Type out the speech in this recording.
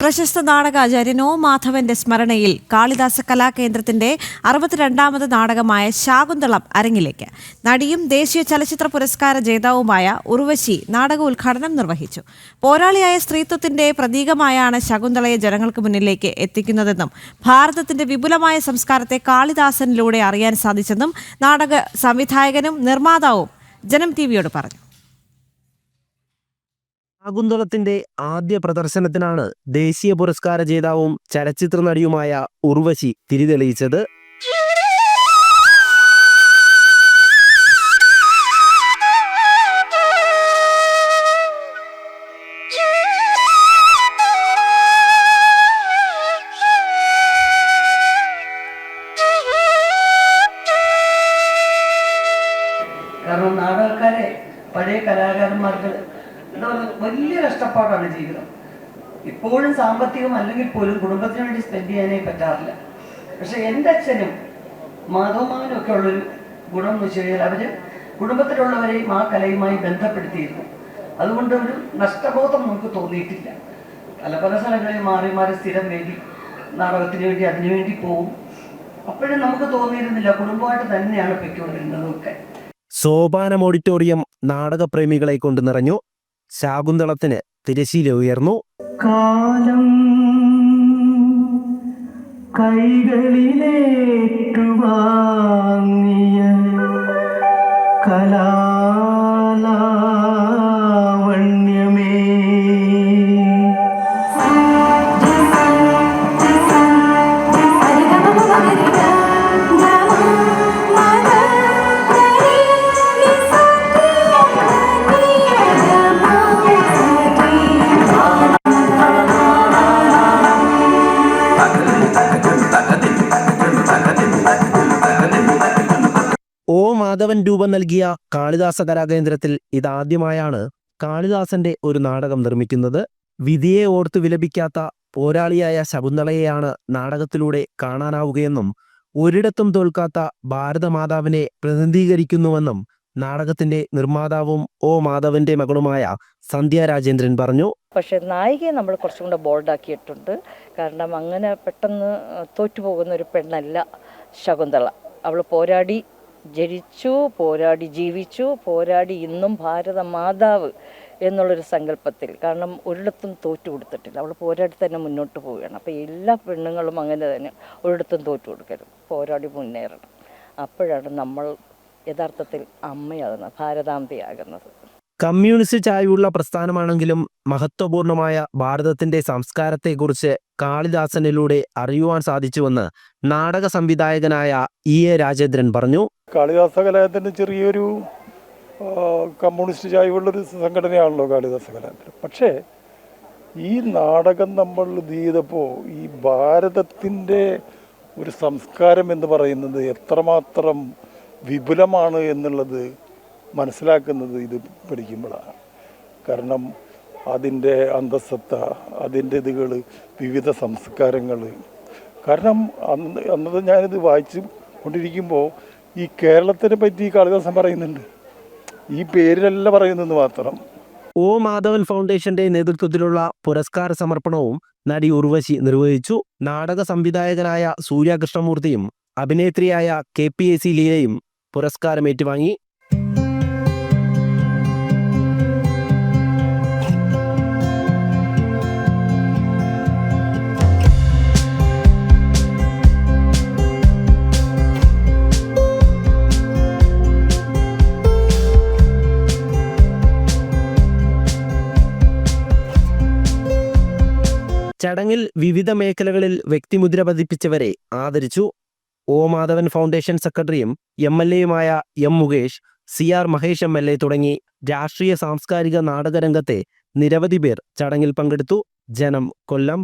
പ്രശസ്ത നാടകാചാര്യൻ ഒ മാധവന്റെ സ്മരണയിൽ കാളിദാസ കലാകേന്ദ്രത്തിന്റെ അറുപത്തിരണ്ടാമത് നാടകമായ ശാകുന്തളം അരങ്ങിലേക്ക്. നടിയും ദേശീയ ചലച്ചിത്ര പുരസ്കാര ജേതാവുമായ ഉർവശി നാടക ഉദ്ഘാടനം നിർവഹിച്ചു. പോരാളിയായ സ്ത്രീത്വത്തിന്റെ പ്രതീകമായാണ് ശകുന്തളയെ ജനങ്ങൾക്ക് മുന്നിലേക്ക് എത്തിക്കുന്നതെന്നും ഭാരതത്തിന്റെ വിപുലമായ സംസ്കാരത്തെ കാളിദാസനിലൂടെ അറിയാൻ സാധിച്ചെന്നും നാടക സംവിധായകനും നിർമ്മാതാവും ജനം ടി വിയോട് പറഞ്ഞു. ശാകുന്തളത്തിന്റെ ആദ്യ പ്രദർശനത്തിനാണ് ദേശീയ പുരസ്കാര ജേതാവും ചലച്ചിത്ര നടിയുമായ ഉർവശി തിരിതെളിയിച്ചത്. കാരണം നാടകക്കാരെ പഴയ കലാകാരന്മാർക്ക് എന്താ പറയുക വലിയ കഷ്ടപ്പാടാണ് ജീവിതം. ഇപ്പോഴും സാമ്പത്തികം അല്ലെങ്കിൽ പോലും കുടുംബത്തിന് വേണ്ടി സ്പെൻഡ് ചെയ്യാനേ പറ്റാറില്ല. പക്ഷെ എന്റെ അച്ഛനും മാധവമാവനും ഒക്കെ ഉള്ളൊരു ഗുണം എന്ന് വെച്ച് കഴിഞ്ഞാൽ അവർ കുടുംബത്തിലുള്ളവരെയും ആ കലയുമായി ബന്ധപ്പെടുത്തിയിരുന്നു. അതുകൊണ്ട് ഒരു നഷ്ടബോധം നമുക്ക് തോന്നിയിട്ടില്ല. പല പല സ്ഥലങ്ങളിൽ മാറി മാറി സ്ഥിരം വേണ്ടി നാടകത്തിന് വേണ്ടി അതിനുവേണ്ടി പോവും. അപ്പോഴും നമുക്ക് തോന്നിയിരുന്നില്ല കുടുംബമായിട്ട് തന്നെയാണ് പൊയ്ക്കൊണ്ടിരുന്നതൊക്കെ സോപാനം ഓഡിറ്റോറിയം നാടകപ്രേമികളെ കൊണ്ട് നിറഞ്ഞു. ശാകുന്തളത്തിന് തിരശീല ഉയർന്നു. കാലം കൈകളിലേറ്റുവാങ്ങിയ മാധവൻ രൂപം നൽകിയ കാളിദാസ കലാകേന്ദ്രത്തിൽ ഇതാദ്യമായാണ് കാളിദാസന്റെ ഒരു നാടകം നിർമ്മിക്കുന്നത്. വിധിയെ ഓർത്ത് വിലപിക്കാത്ത പോരാളിയായ ശകുന്തളയെയാണ് നാടകത്തിലൂടെ കാണാനാവുകയെന്നും ഒരിടത്തും തോൽക്കാത്ത ഭാരതമാതാവിനെ പ്രതിനിധീകരിക്കുന്നുവെന്നും നാടകത്തിന്റെ നിർമ്മാതാവും ഓ മാധവന്റെ മകളുമായ സന്ധ്യ രാജേന്ദ്രൻ പറഞ്ഞു. പക്ഷെ നായികയെ നമ്മൾ കുറച്ചും കൂടെ ബോൾഡാക്കിയിട്ടുണ്ട്. കാരണം അങ്ങനെ പെട്ടെന്ന് തോറ്റുപോകുന്ന ഒരു പെണ്ണല്ല ശകുന്തള. അവൾ പോരാടി ജനിച്ചു പോരാടി ജീവിച്ചു പോരാടി ഇന്നും ഭാരത മാതാവ് എന്നുള്ളൊരു സങ്കല്പത്തിൽ. കാരണം ഒരിടത്തും തോറ്റു കൊടുത്തിട്ടില്ല. അവൾ പോരാടി തന്നെ മുന്നോട്ട് പോവുകയാണ്. അപ്പോൾ എല്ലാ പെണ്ണുങ്ങളും അങ്ങനെ തന്നെ ഒരിടത്തും തോറ്റു കൊടുക്കരുത്. പോരാടി മുന്നേറണം. അപ്പോഴാണ് നമ്മൾ യഥാർത്ഥത്തിൽ അമ്മയാകുന്നത് ഭാരതാംബയാകുന്നത്. കമ്മ്യൂണിസ്റ്റ് ചായവുള്ള പ്രസ്ഥാനമാണെങ്കിലും മഹത്വപൂർണമായ ഭാരതത്തിന്റെ സംസ്കാരത്തെക്കുറിച്ച് കാളിദാസനിലൂടെ അറിയുവാൻ സാധിച്ചുവെന്ന് നാടക സംവിധായകനായ ഇ എ രാജേന്ദ്രൻ പറഞ്ഞു. കാളിദാസ കലാലയത്തിന്റെ ചെറിയൊരു കമ്മ്യൂണിസ്റ്റ് കമ്മ്യൂണിസ്റ്റ് ചായ്വുള്ളൊരു സംഘടനയാണല്ലോ കാളിദാസ കലാലയത്തിൽ പക്ഷേ ഈ നാടകം നമ്മൾ ഇത് ചെയ്തപ്പോൾ ഈ ഭാരതത്തിന്റെ ഒരു സംസ്കാരം എന്ന് പറയുന്നത് എത്രമാത്രം വിപുലമാണ് എന്നുള്ളത് മനസ്സിലാക്കുന്നത് ഇത് പഠിക്കുമ്പോഴാണ്. കാരണം അതിന്റെ അന്തസ്സത്ത അതിന്റെ ഇതുകൾ വിവിധ സംസ്കാരങ്ങൾ കാരണം അന്ന് അന്നത് ഞാനിത് വായിച്ച് കൊണ്ടിരിക്കുമ്പോൾ ഈ കേരളത്തിനെ പറ്റി ഈ കാളിദാസൻ പറയുന്നുണ്ട്. ഈ പേരിലല്ല പറയുന്നെന്ന് മാത്രം. ഒ മാധവൻ ഫൗണ്ടേഷന്റെ നേതൃത്വത്തിലുള്ള പുരസ്കാര സമർപ്പണവും നടി ഉർവശി നിർവഹിച്ചു. നാടക സംവിധായകനായ സൂര്യകൃഷ്ണമൂർത്തിയും അഭിനേത്രിയായ കെ പി എ സി ലീലയും പുരസ്കാരം ഏറ്റുവാങ്ങി ചടങ്ങിൽ വിവിധ മേഖലകളിൽ വ്യക്തിമുദ്ര പതിപ്പിച്ചവരെ ആദരിച്ചു. ഒ മാധവൻ ഫൗണ്ടേഷൻ സെക്രട്ടറിയും M L എയുമായ M Mukesh C R Mahesh M L A തുടങ്ങി രാഷ്ട്രീയ സാംസ്കാരിക നാടകരംഗത്തെ നിരവധി പേർ ചടങ്ങിൽ പങ്കെടുത്തു. ജനം കൊല്ലം